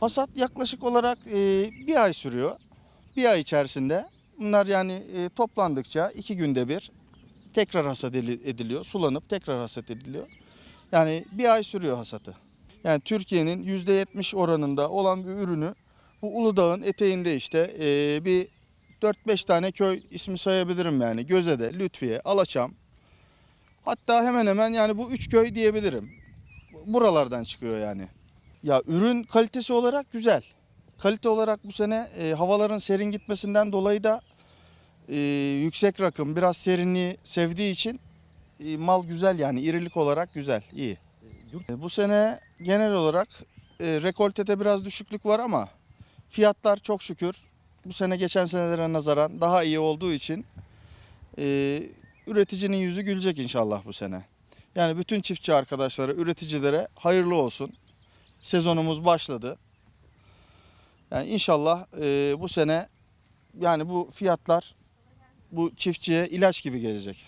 Hasat yaklaşık olarak e, bir ay sürüyor. Bir ay içerisinde bunlar yani e, toplandıkça iki günde bir tekrar hasat edili- ediliyor. Sulanıp tekrar hasat ediliyor. Yani bir ay sürüyor hasatı. Yani Türkiye'nin %70 oranında olan bir ürünü bu Uludağ'ın eteğinde işte e, bir 4-5 tane köy ismi sayabilirim yani. Gözede, Lütfiye, Alaçam. Hatta hemen hemen yani bu üç köy diyebilirim. Buralardan çıkıyor yani. Ya ürün kalitesi olarak güzel. Kalite olarak bu sene e, havaların serin gitmesinden dolayı da e, yüksek rakım, biraz serinliği sevdiği için e, mal güzel yani irilik olarak güzel, iyi. E, bu sene genel olarak e, rekoltede biraz düşüklük var ama fiyatlar çok şükür bu sene geçen senelere nazaran daha iyi olduğu için e, üreticinin yüzü gülecek inşallah bu sene. Yani bütün çiftçi arkadaşlara, üreticilere hayırlı olsun. Sezonumuz başladı. Yani inşallah e, bu sene yani bu fiyatlar bu çiftçiye ilaç gibi gelecek.